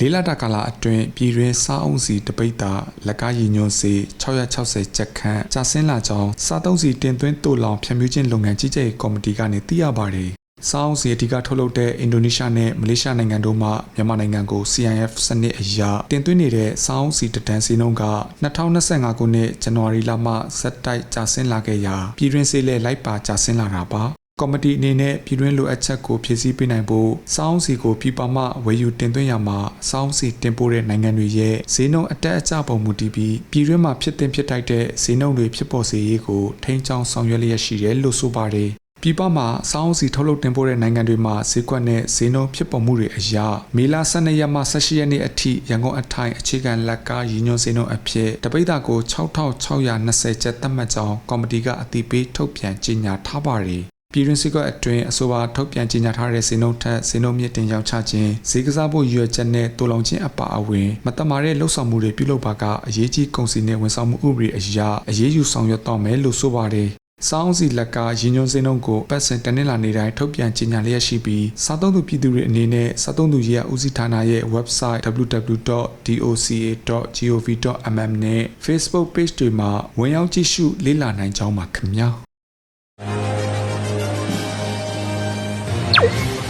လေးလတာကာလအတွင်းပြည်တွင်းစားအုံစီတပိတ်တာလက်ကားရည်ညွှန်းစီ660ကျပ်ခန့်ကြာဆင်းလာကြောင်းစားသုံးစီတင်သွင်းတိုးလောင်ဖြန့်ဖြူးခြင်းလုပ်ငန်းကြီးကြပ်ရေးကော်မတီကနေသိရပါတယ်။စားအုံစီအဓိကထုတ်လုပ်တဲ့အင်ဒိုနီးရှားနဲ့မလေးရှားနိုင်ငံတို့မှမြန်မာနိုင်ငံကို CIF စနစ်အရတင်သွင်းနေတဲ့စားအုံစီတတန်းစီနှုန်းက2025ခုနှစ်ဇန်နဝါရီလမှစက်တိုက်ကြာဆင်းလာခဲ့ရာပြည်တွင်းစေးလဲလိုက်ပါကြာဆင်းလာတာပါ။ ကော်မတီအနေနဲ့ပြည်တွင်းလိုအပ်ချက်ကိုဖြည့်ဆည်းပေးနိုင်ဖို့စောင်းစီကိုပြည်ပမှဝယ်ယူတင်သွင်းရမှာစောင်းစီတင်ပို့တဲ့နိုင်ငံတွေရဲ့ဈေးနှုန်းအတက်အကျပုံမူတည်ပြီးပြည်တွင်းမှာဖြစ်တင်ဖြစ်ထိုက်တဲ့ဈေးနှုန်းတွေဖြစ်ပေါ်စေရေးကိုထိန်းချောင်းဆောင်ရွက်လျက်ရှိတယ်လို့ဆိုပါတယ်ပြည်ပမှာစောင်းစီထုတ်လုပ်တင်ပို့တဲ့နိုင်ငံတွေမှာဈေးကွက်နဲ့ဈေးနှုန်းဖြစ်ပေါ်မှုတွေအရမေလ12ရက်မှ18ရက်နေ့အထိရန်ကုန်အထိုင်အခြေခံလက်ကားရည်ညွှန်းဈေးနှုန်းအဖြစ်တပိတ်တာကို6620ကျပ်သတ်မှတ်ကြောင်းကော်မတီကအတည်ပြုထုတ်ပြန်ကြေညာထားပါတယ် ပြည်တွင်းစည်းကွက်အတွင်းအဆိုပါထုတ်ပြန်ကြေညာထားတဲ့ဈေးနှုန်းထက်ဈေးနှုန်းမြင့်တင်ရောက်ချခြင်းဈေးကစားဖို့ရည်ရွယ်ချက်နဲ့တိုးလောင်ခြင်းအပါအဝင်မတမာတဲ့လှုပ်ဆောင်မှုတွေပြုလုပ်ပါကအရေးကြီးကုန်စည်နဲ့ဝန်ဆောင်မှုဥပဒေအရအရေးယူဆောင်ရွက်တော့မယ်လို့ဆိုပါတယ်။စောင်းစီလက်ကရင်းညွှန်းစင်းနှုန်းကိုပတ်စင်တနင်္လာနေ့တိုင်းထုတ်ပြန်ကြေညာလျက်ရှိပြီးစားသုံးသူပြည်သူတွေအနေနဲ့စားသုံးသူရေးဦးစီးဌာနရဲ့ website www.doca.gov.mm နဲ့ Facebook page တွေမှာဝင်ရောက်ကြည့်ရှုလေ့လာနိုင်ကြောင်းပါခင်ဗျာ။ life.